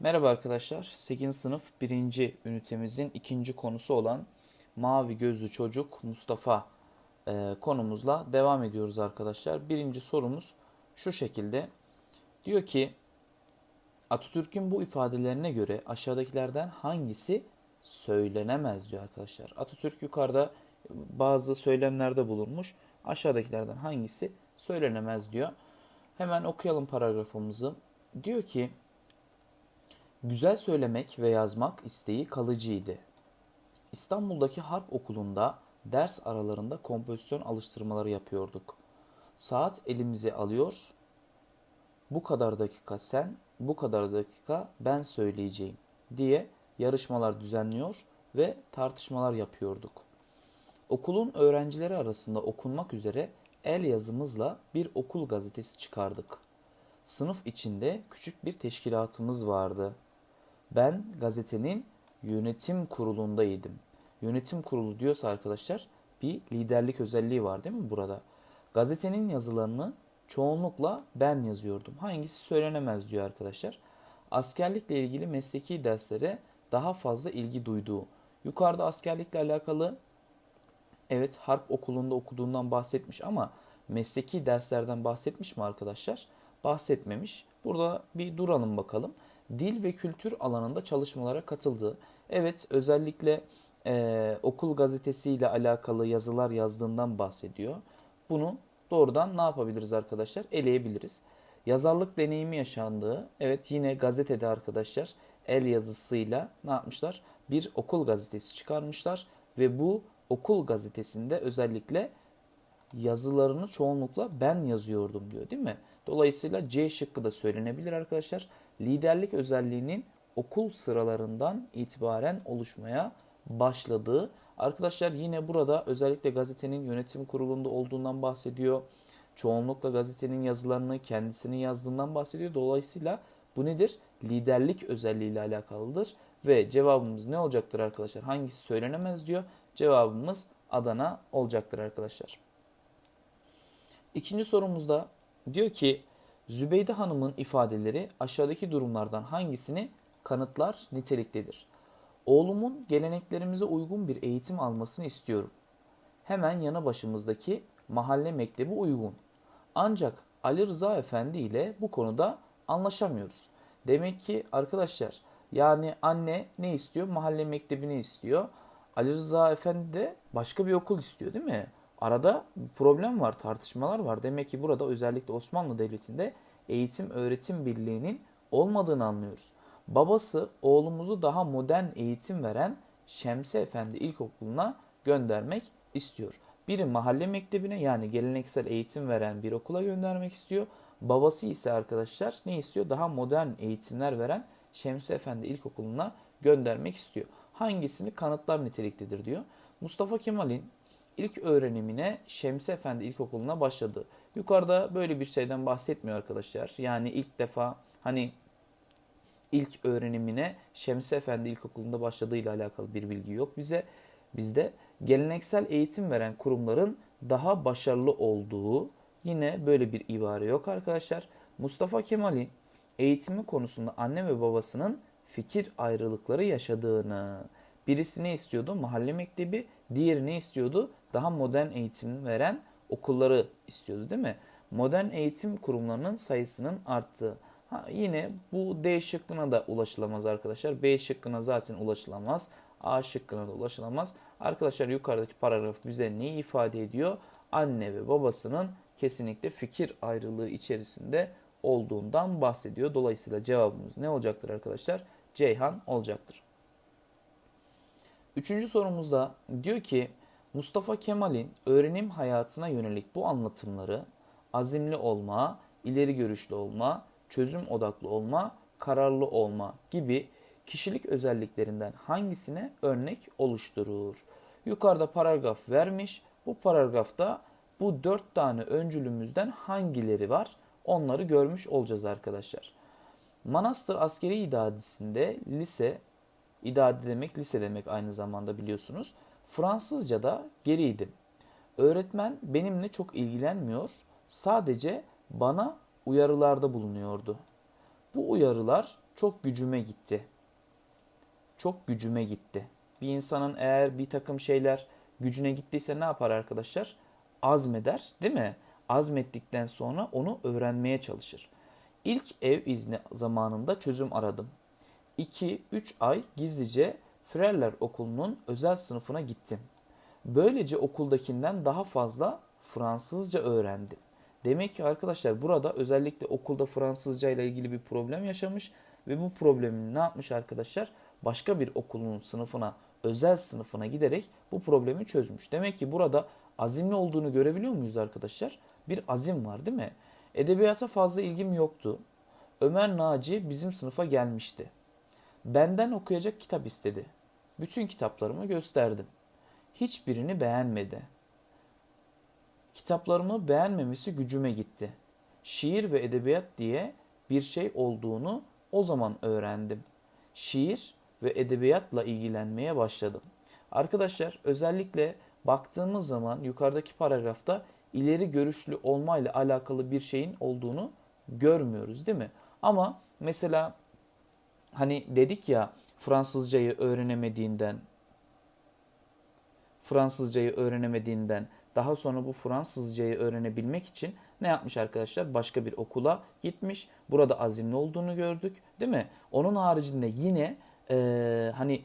Merhaba arkadaşlar. 8. sınıf 1. ünitemizin ikinci konusu olan Mavi Gözlü Çocuk Mustafa e, konumuzla devam ediyoruz arkadaşlar. Birinci sorumuz şu şekilde. Diyor ki Atatürk'ün bu ifadelerine göre aşağıdakilerden hangisi söylenemez diyor arkadaşlar. Atatürk yukarıda bazı söylemlerde bulunmuş. Aşağıdakilerden hangisi söylenemez diyor. Hemen okuyalım paragrafımızı. Diyor ki Güzel söylemek ve yazmak isteği kalıcıydı. İstanbul'daki harp okulunda ders aralarında kompozisyon alıştırmaları yapıyorduk. Saat elimize alıyor. Bu kadar dakika sen, bu kadar dakika ben söyleyeceğim diye yarışmalar düzenliyor ve tartışmalar yapıyorduk. Okulun öğrencileri arasında okunmak üzere el yazımızla bir okul gazetesi çıkardık. Sınıf içinde küçük bir teşkilatımız vardı. Ben gazetenin yönetim kurulundaydım. Yönetim kurulu diyorsa arkadaşlar bir liderlik özelliği var değil mi burada? Gazetenin yazılarını çoğunlukla ben yazıyordum. Hangisi söylenemez diyor arkadaşlar. Askerlikle ilgili mesleki derslere daha fazla ilgi duyduğu. Yukarıda askerlikle alakalı evet harp okulunda okuduğundan bahsetmiş ama mesleki derslerden bahsetmiş mi arkadaşlar? Bahsetmemiş. Burada bir duralım bakalım dil ve kültür alanında çalışmalara katıldı. Evet özellikle e, okul gazetesiyle alakalı yazılar yazdığından bahsediyor. Bunu doğrudan ne yapabiliriz arkadaşlar? Eleyebiliriz. Yazarlık deneyimi yaşandığı, evet yine gazetede arkadaşlar el yazısıyla ne yapmışlar? Bir okul gazetesi çıkarmışlar ve bu okul gazetesinde özellikle yazılarını çoğunlukla ben yazıyordum diyor değil mi? Dolayısıyla C şıkkı da söylenebilir arkadaşlar liderlik özelliğinin okul sıralarından itibaren oluşmaya başladığı. Arkadaşlar yine burada özellikle gazetenin yönetim kurulunda olduğundan bahsediyor. Çoğunlukla gazetenin yazılarını kendisinin yazdığından bahsediyor. Dolayısıyla bu nedir? Liderlik özelliğiyle alakalıdır. Ve cevabımız ne olacaktır arkadaşlar? Hangisi söylenemez diyor. Cevabımız Adana olacaktır arkadaşlar. İkinci sorumuzda diyor ki Zübeyde Hanım'ın ifadeleri aşağıdaki durumlardan hangisini kanıtlar niteliktedir? Oğlumun geleneklerimize uygun bir eğitim almasını istiyorum. Hemen yanı başımızdaki mahalle mektebi uygun. Ancak Ali Rıza Efendi ile bu konuda anlaşamıyoruz. Demek ki arkadaşlar yani anne ne istiyor? Mahalle mektebini istiyor. Ali Rıza Efendi de başka bir okul istiyor değil mi? Arada problem var, tartışmalar var. Demek ki burada özellikle Osmanlı Devleti'nde eğitim öğretim birliğinin olmadığını anlıyoruz. Babası oğlumuzu daha modern eğitim veren Şemsi Efendi İlkokulu'na göndermek istiyor. Biri mahalle mektebine yani geleneksel eğitim veren bir okula göndermek istiyor. Babası ise arkadaşlar ne istiyor? Daha modern eğitimler veren Şemsi Efendi İlkokulu'na göndermek istiyor. Hangisini kanıtlar niteliktedir diyor. Mustafa Kemal'in ilk öğrenimine Şemsi Efendi İlkokulu'na başladı. Yukarıda böyle bir şeyden bahsetmiyor arkadaşlar. Yani ilk defa hani ilk öğrenimine Şemsi Efendi İlkokulu'nda başladığıyla alakalı bir bilgi yok bize. Bizde geleneksel eğitim veren kurumların daha başarılı olduğu yine böyle bir ibare yok arkadaşlar. Mustafa Kemal'in eğitimi konusunda anne ve babasının fikir ayrılıkları yaşadığını, birisi ne istiyordu? Mahalle mektebi, diğeri ne istiyordu? Daha modern eğitim veren okulları istiyordu değil mi? Modern eğitim kurumlarının sayısının arttığı. Ha, yine bu D şıkkına da ulaşılamaz arkadaşlar. B şıkkına zaten ulaşılamaz. A şıkkına da ulaşılamaz. Arkadaşlar yukarıdaki paragraf bize neyi ifade ediyor? Anne ve babasının kesinlikle fikir ayrılığı içerisinde olduğundan bahsediyor. Dolayısıyla cevabımız ne olacaktır arkadaşlar? Ceyhan olacaktır. Üçüncü sorumuzda diyor ki Mustafa Kemal'in öğrenim hayatına yönelik bu anlatımları azimli olma, ileri görüşlü olma, çözüm odaklı olma, kararlı olma gibi kişilik özelliklerinden hangisine örnek oluşturur? Yukarıda paragraf vermiş. Bu paragrafta bu dört tane öncülümüzden hangileri var? Onları görmüş olacağız arkadaşlar. Manastır Askeri İdadisi'nde lise, idade demek lise demek aynı zamanda biliyorsunuz. Fransızca'da geriydim. Öğretmen benimle çok ilgilenmiyor, sadece bana uyarılarda bulunuyordu. Bu uyarılar çok gücüme gitti. Çok gücüme gitti. Bir insanın eğer bir takım şeyler gücüne gittiyse ne yapar arkadaşlar? Azmeder, değil mi? Azmettikten sonra onu öğrenmeye çalışır. İlk ev izni zamanında çözüm aradım. 2-3 ay gizlice Frerler Okulu'nun özel sınıfına gittim. Böylece okuldakinden daha fazla Fransızca öğrendim. Demek ki arkadaşlar burada özellikle okulda Fransızca ile ilgili bir problem yaşamış ve bu problemi ne yapmış arkadaşlar? Başka bir okulun sınıfına, özel sınıfına giderek bu problemi çözmüş. Demek ki burada azimli olduğunu görebiliyor muyuz arkadaşlar? Bir azim var değil mi? Edebiyata fazla ilgim yoktu. Ömer Naci bizim sınıfa gelmişti. Benden okuyacak kitap istedi. Bütün kitaplarımı gösterdim. Hiçbirini beğenmedi. Kitaplarımı beğenmemesi gücüme gitti. Şiir ve edebiyat diye bir şey olduğunu o zaman öğrendim. Şiir ve edebiyatla ilgilenmeye başladım. Arkadaşlar özellikle baktığımız zaman yukarıdaki paragrafta ileri görüşlü olmayla alakalı bir şeyin olduğunu görmüyoruz değil mi? Ama mesela hani dedik ya Fransızcayı öğrenemediğinden Fransızcayı öğrenemediğinden daha sonra bu Fransızcayı öğrenebilmek için ne yapmış arkadaşlar? Başka bir okula gitmiş. Burada azimli olduğunu gördük değil mi? Onun haricinde yine e, hani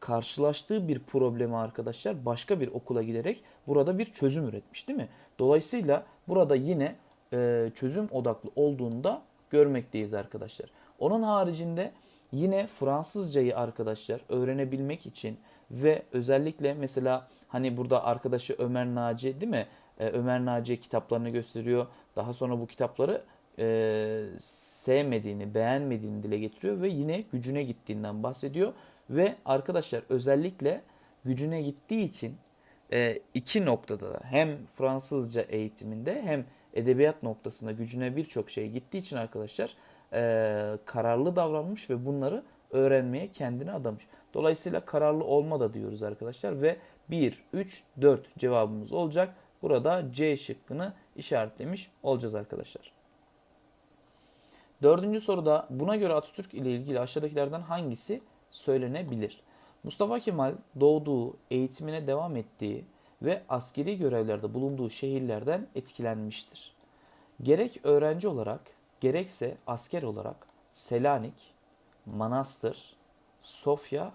karşılaştığı bir problemi arkadaşlar başka bir okula giderek burada bir çözüm üretmiş değil mi? Dolayısıyla burada yine e, çözüm odaklı olduğunda görmekteyiz arkadaşlar. Onun haricinde yine Fransızcayı arkadaşlar öğrenebilmek için ve özellikle mesela hani burada arkadaşı Ömer Naci değil mi? Ee, Ömer Naci kitaplarını gösteriyor. Daha sonra bu kitapları e, sevmediğini, beğenmediğini dile getiriyor ve yine gücüne gittiğinden bahsediyor. Ve arkadaşlar özellikle gücüne gittiği için e, iki noktada da hem Fransızca eğitiminde hem edebiyat noktasında gücüne birçok şey gittiği için arkadaşlar e, kararlı davranmış ve bunları öğrenmeye kendini adamış. Dolayısıyla kararlı olma da diyoruz arkadaşlar ve 1, 3, 4 cevabımız olacak. Burada C şıkkını işaretlemiş olacağız arkadaşlar. Dördüncü soruda buna göre Atatürk ile ilgili aşağıdakilerden hangisi söylenebilir? Mustafa Kemal doğduğu, eğitimine devam ettiği ve askeri görevlerde bulunduğu şehirlerden etkilenmiştir. Gerek öğrenci olarak gerekse asker olarak Selanik, Manastır, Sofya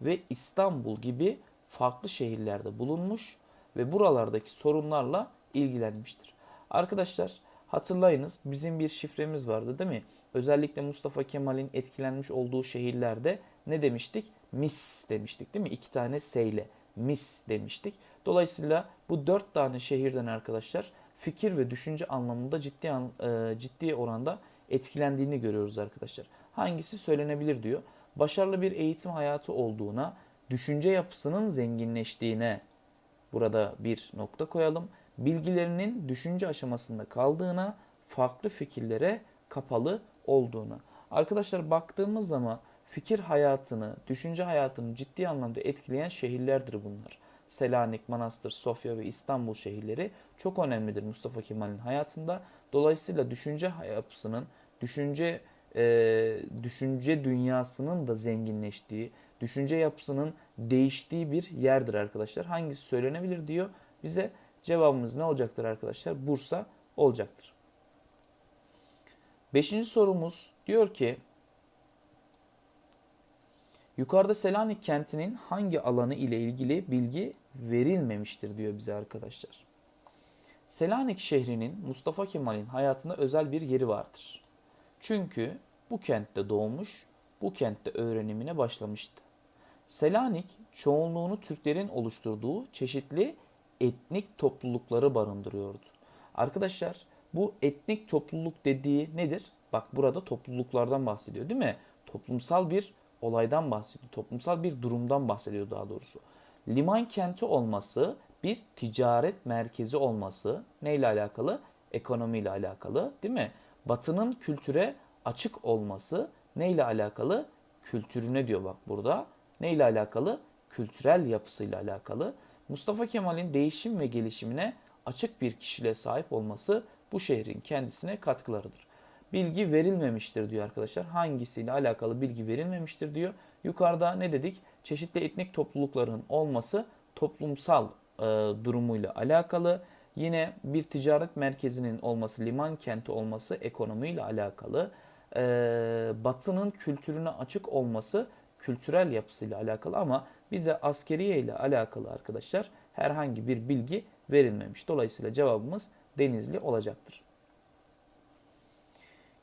ve İstanbul gibi farklı şehirlerde bulunmuş ve buralardaki sorunlarla ilgilenmiştir. Arkadaşlar hatırlayınız bizim bir şifremiz vardı değil mi? Özellikle Mustafa Kemal'in etkilenmiş olduğu şehirlerde ne demiştik? Mis demiştik değil mi? İki tane seyle mis demiştik. Dolayısıyla bu dört tane şehirden arkadaşlar fikir ve düşünce anlamında ciddi an, e, ciddi oranda etkilendiğini görüyoruz arkadaşlar. Hangisi söylenebilir diyor. Başarılı bir eğitim hayatı olduğuna, düşünce yapısının zenginleştiğine burada bir nokta koyalım. Bilgilerinin düşünce aşamasında kaldığına, farklı fikirlere kapalı olduğuna. Arkadaşlar baktığımız zaman fikir hayatını, düşünce hayatını ciddi anlamda etkileyen şehirlerdir bunlar. Selanik, Manastır, Sofya ve İstanbul şehirleri çok önemlidir Mustafa Kemal'in hayatında. Dolayısıyla düşünce yapısının, düşünce e, düşünce dünyasının da zenginleştiği, düşünce yapısının değiştiği bir yerdir arkadaşlar. Hangisi söylenebilir diyor. Bize cevabımız ne olacaktır arkadaşlar? Bursa olacaktır. Beşinci sorumuz diyor ki Yukarıda Selanik kentinin hangi alanı ile ilgili bilgi verilmemiştir diyor bize arkadaşlar. Selanik şehrinin Mustafa Kemal'in hayatında özel bir yeri vardır. Çünkü bu kentte doğmuş, bu kentte öğrenimine başlamıştı. Selanik çoğunluğunu Türklerin oluşturduğu çeşitli etnik toplulukları barındırıyordu. Arkadaşlar bu etnik topluluk dediği nedir? Bak burada topluluklardan bahsediyor değil mi? Toplumsal bir olaydan bahsediyor. Toplumsal bir durumdan bahsediyor daha doğrusu. Liman kenti olması, bir ticaret merkezi olması neyle alakalı? Ekonomiyle alakalı değil mi? Batının kültüre açık olması neyle alakalı? Kültürüne diyor bak burada. Neyle alakalı? Kültürel yapısıyla alakalı. Mustafa Kemal'in değişim ve gelişimine açık bir kişiliğe sahip olması bu şehrin kendisine katkılarıdır. bilgi verilmemiştir diyor arkadaşlar. Hangisiyle alakalı bilgi verilmemiştir diyor. Yukarıda ne dedik? Çeşitli etnik toplulukların olması toplumsal e, durumuyla alakalı. Yine bir ticaret merkezinin olması, liman kenti olması ekonomiyle alakalı. E, batının kültürüne açık olması kültürel yapısıyla alakalı ama bize askeriye ile alakalı arkadaşlar herhangi bir bilgi verilmemiş. Dolayısıyla cevabımız Denizli olacaktır.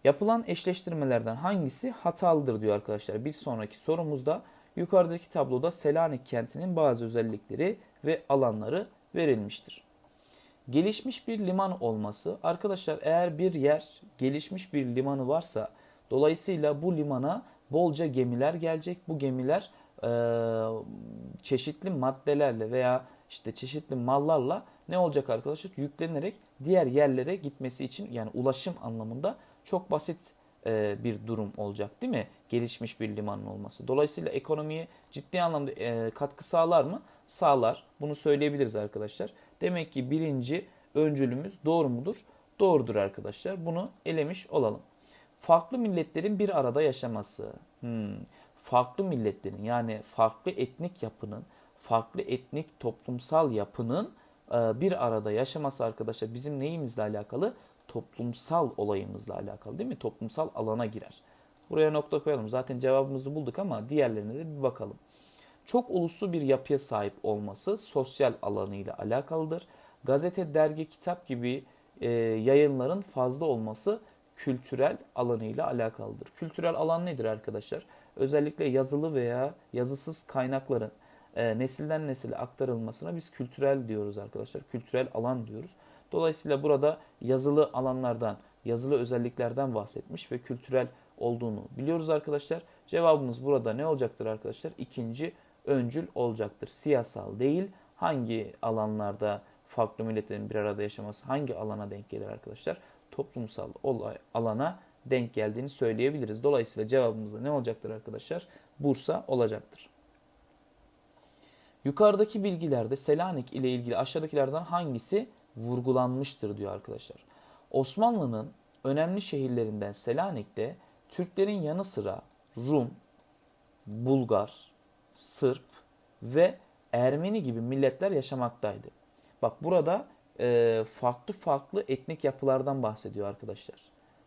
Yapılan eşleştirmelerden hangisi hatalıdır diyor arkadaşlar. Bir sonraki sorumuzda yukarıdaki tabloda Selanik kentinin bazı özellikleri ve alanları verilmiştir. Gelişmiş bir liman olması arkadaşlar eğer bir yer gelişmiş bir limanı varsa dolayısıyla bu limana bolca gemiler gelecek. Bu gemiler e, çeşitli maddelerle veya işte çeşitli mallarla ne olacak arkadaşlar? Yüklenerek diğer yerlere gitmesi için yani ulaşım anlamında çok basit e, bir durum olacak değil mi? Gelişmiş bir limanın olması. Dolayısıyla ekonomiye ciddi anlamda e, katkı sağlar mı? Sağlar. Bunu söyleyebiliriz arkadaşlar. Demek ki birinci öncülümüz doğru mudur? Doğrudur arkadaşlar. Bunu elemiş olalım. Farklı milletlerin bir arada yaşaması. Hmm. Farklı milletlerin yani farklı etnik yapının, farklı etnik toplumsal yapının e, bir arada yaşaması arkadaşlar bizim neyimizle alakalı? Toplumsal olayımızla alakalı değil mi? Toplumsal alana girer. Buraya nokta koyalım. Zaten cevabımızı bulduk ama diğerlerine de bir bakalım. Çok uluslu bir yapıya sahip olması sosyal alanıyla alakalıdır. Gazete, dergi, kitap gibi e, yayınların fazla olması kültürel alanıyla alakalıdır. Kültürel alan nedir arkadaşlar? Özellikle yazılı veya yazısız kaynakların e, nesilden nesile aktarılmasına biz kültürel diyoruz arkadaşlar. Kültürel alan diyoruz. Dolayısıyla burada yazılı alanlardan, yazılı özelliklerden bahsetmiş ve kültürel olduğunu biliyoruz arkadaşlar. Cevabımız burada ne olacaktır arkadaşlar? İkinci öncül olacaktır. Siyasal değil. Hangi alanlarda farklı milletlerin bir arada yaşaması hangi alana denk gelir arkadaşlar? Toplumsal olay alana denk geldiğini söyleyebiliriz. Dolayısıyla cevabımız da ne olacaktır arkadaşlar? Bursa olacaktır. Yukarıdaki bilgilerde Selanik ile ilgili aşağıdakilerden hangisi vurgulanmıştır diyor arkadaşlar. Osmanlı'nın önemli şehirlerinden Selanik'te Türklerin yanı sıra Rum, Bulgar, Sırp ve Ermeni gibi milletler yaşamaktaydı. Bak burada e, farklı farklı etnik yapılardan bahsediyor arkadaşlar.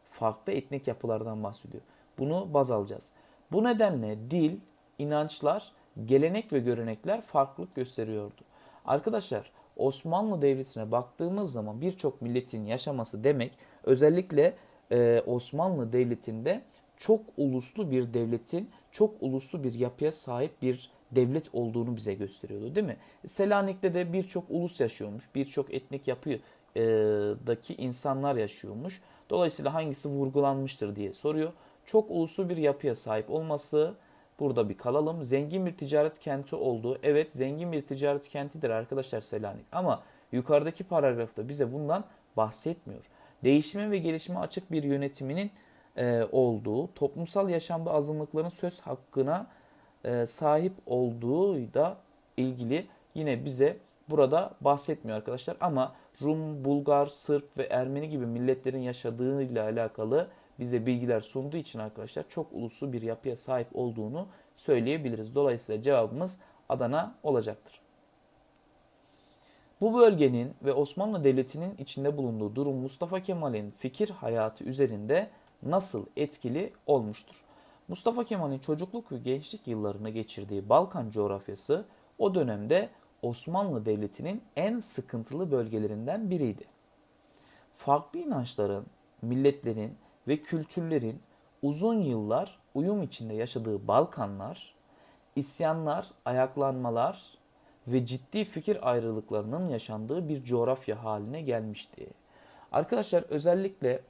Farklı etnik yapılardan bahsediyor. Bunu baz alacağız. Bu nedenle dil, inançlar, gelenek ve görenekler farklılık gösteriyordu. Arkadaşlar Osmanlı Devleti'ne baktığımız zaman birçok milletin yaşaması demek özellikle e, Osmanlı Devleti'nde çok uluslu bir devletin çok uluslu bir yapıya sahip bir devlet olduğunu bize gösteriyordu değil mi? Selanik'te de birçok ulus yaşıyormuş. Birçok etnik yapıdaki insanlar yaşıyormuş. Dolayısıyla hangisi vurgulanmıştır diye soruyor. Çok uluslu bir yapıya sahip olması burada bir kalalım. Zengin bir ticaret kenti olduğu. Evet zengin bir ticaret kentidir arkadaşlar Selanik. Ama yukarıdaki paragrafta bize bundan bahsetmiyor. Değişime ve gelişime açık bir yönetiminin e, olduğu, toplumsal yaşamda azınlıkların söz hakkına e, sahip olduğu da ilgili yine bize burada bahsetmiyor arkadaşlar. Ama Rum, Bulgar, Sırp ve Ermeni gibi milletlerin yaşadığıyla alakalı bize bilgiler sunduğu için arkadaşlar çok uluslu bir yapıya sahip olduğunu söyleyebiliriz. Dolayısıyla cevabımız Adana olacaktır. Bu bölgenin ve Osmanlı Devleti'nin içinde bulunduğu durum Mustafa Kemal'in fikir hayatı üzerinde nasıl etkili olmuştur? Mustafa Kemal'in çocukluk ve gençlik yıllarını geçirdiği Balkan coğrafyası o dönemde Osmanlı Devleti'nin en sıkıntılı bölgelerinden biriydi. Farklı inançların, milletlerin ve kültürlerin uzun yıllar uyum içinde yaşadığı Balkanlar, isyanlar, ayaklanmalar ve ciddi fikir ayrılıklarının yaşandığı bir coğrafya haline gelmişti. Arkadaşlar özellikle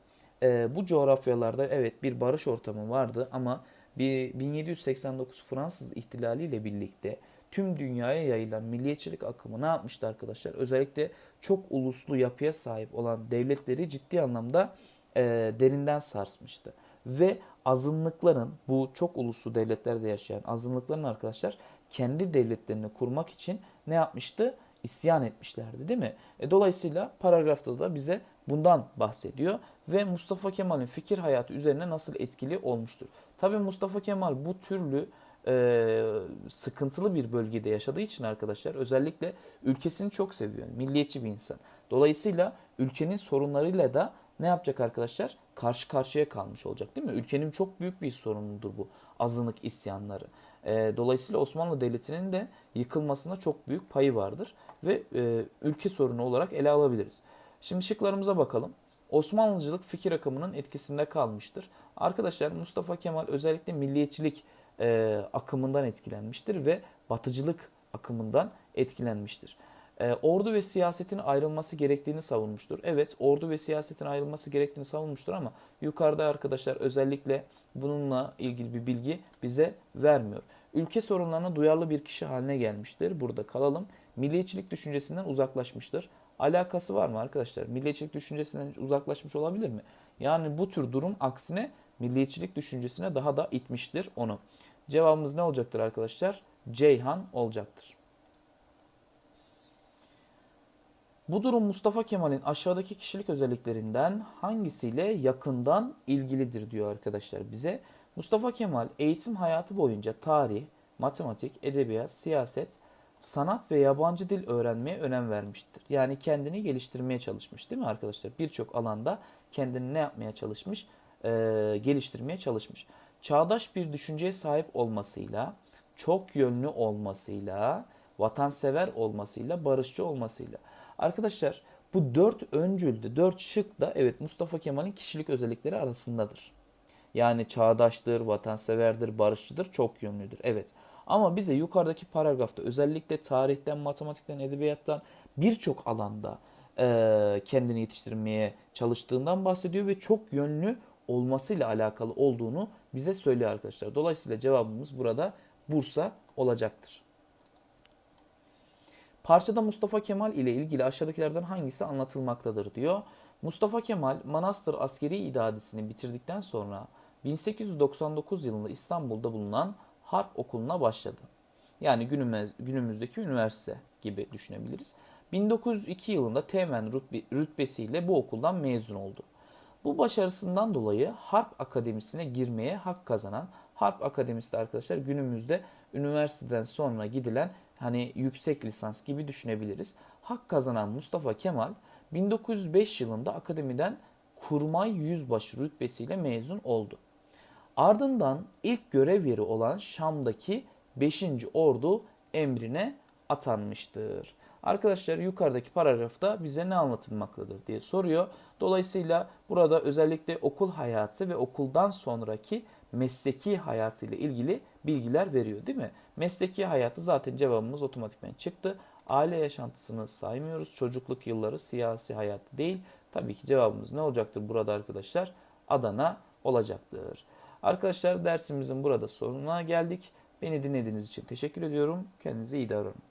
e, bu coğrafyalarda evet bir barış ortamı vardı ama bir 1789 Fransız ihtilali ile birlikte tüm dünyaya yayılan milliyetçilik akımı ne yapmıştı arkadaşlar? Özellikle çok uluslu yapıya sahip olan devletleri ciddi anlamda e, derinden sarsmıştı. Ve azınlıkların bu çok uluslu devletlerde yaşayan azınlıkların arkadaşlar kendi devletlerini kurmak için ne yapmıştı? İsyan etmişlerdi değil mi? E, dolayısıyla paragrafta da bize bundan bahsediyor ve Mustafa Kemal'in fikir hayatı üzerine nasıl etkili olmuştur? Tabii Mustafa Kemal bu türlü e, sıkıntılı bir bölgede yaşadığı için arkadaşlar özellikle ülkesini çok seviyor. Milliyetçi bir insan. Dolayısıyla ülkenin sorunlarıyla da ne yapacak arkadaşlar? Karşı karşıya kalmış olacak değil mi? Ülkenin çok büyük bir sorunudur bu azınlık isyanları. E, dolayısıyla Osmanlı Devleti'nin de yıkılmasında çok büyük payı vardır ve e, ülke sorunu olarak ele alabiliriz. Şimdi şıklarımıza bakalım. Osmanlıcılık fikir akımının etkisinde kalmıştır. Arkadaşlar Mustafa Kemal özellikle milliyetçilik e, akımından etkilenmiştir ve batıcılık akımından etkilenmiştir. E, ordu ve siyasetin ayrılması gerektiğini savunmuştur. Evet ordu ve siyasetin ayrılması gerektiğini savunmuştur ama yukarıda arkadaşlar özellikle bununla ilgili bir bilgi bize vermiyor. Ülke sorunlarına duyarlı bir kişi haline gelmiştir. Burada kalalım. Milliyetçilik düşüncesinden uzaklaşmıştır. Alakası var mı arkadaşlar? Milliyetçilik düşüncesinden uzaklaşmış olabilir mi? Yani bu tür durum aksine milliyetçilik düşüncesine daha da itmiştir onu. Cevabımız ne olacaktır arkadaşlar? Ceyhan olacaktır. Bu durum Mustafa Kemal'in aşağıdaki kişilik özelliklerinden hangisiyle yakından ilgilidir diyor arkadaşlar bize. Mustafa Kemal eğitim hayatı boyunca tarih, matematik, edebiyat, siyaset, sanat ve yabancı dil öğrenmeye önem vermiştir. Yani kendini geliştirmeye çalışmış değil mi arkadaşlar? Birçok alanda kendini ne yapmaya çalışmış? Ee, geliştirmeye çalışmış. Çağdaş bir düşünceye sahip olmasıyla, çok yönlü olmasıyla, vatansever olmasıyla, barışçı olmasıyla. Arkadaşlar bu dört öncülde, dört şık da evet Mustafa Kemal'in kişilik özellikleri arasındadır. Yani çağdaştır, vatanseverdir, barışçıdır, çok yönlüdür. Evet. Ama bize yukarıdaki paragrafta özellikle tarihten, matematikten, edebiyattan birçok alanda e, kendini yetiştirmeye çalıştığından bahsediyor ve çok yönlü olmasıyla alakalı olduğunu bize söylüyor arkadaşlar. Dolayısıyla cevabımız burada Bursa olacaktır. Parçada Mustafa Kemal ile ilgili aşağıdakilerden hangisi anlatılmaktadır diyor. Mustafa Kemal Manastır askeri idadesini bitirdikten sonra 1899 yılında İstanbul'da bulunan Harp Okulu'na başladı. Yani günümüz, günümüzdeki üniversite gibi düşünebiliriz. 1902 yılında Teğmen rütbe, rütbesiyle bu okuldan mezun oldu. Bu başarısından dolayı Harp Akademisi'ne girmeye hak kazanan Harp Akademisi de arkadaşlar günümüzde üniversiteden sonra gidilen hani yüksek lisans gibi düşünebiliriz. Hak kazanan Mustafa Kemal 1905 yılında akademiden kurmay yüzbaşı rütbesiyle mezun oldu. Ardından ilk görev yeri olan Şam'daki 5. Ordu emrine atanmıştır. Arkadaşlar yukarıdaki paragrafta bize ne anlatılmaktadır diye soruyor. Dolayısıyla burada özellikle okul hayatı ve okuldan sonraki mesleki hayatı ile ilgili bilgiler veriyor değil mi? Mesleki hayatı zaten cevabımız otomatikman çıktı. Aile yaşantısını saymıyoruz. Çocukluk yılları siyasi hayat değil. Tabii ki cevabımız ne olacaktır burada arkadaşlar? Adana olacaktır. Arkadaşlar dersimizin burada sonuna geldik. Beni dinlediğiniz için teşekkür ediyorum. Kendinize iyi davranın.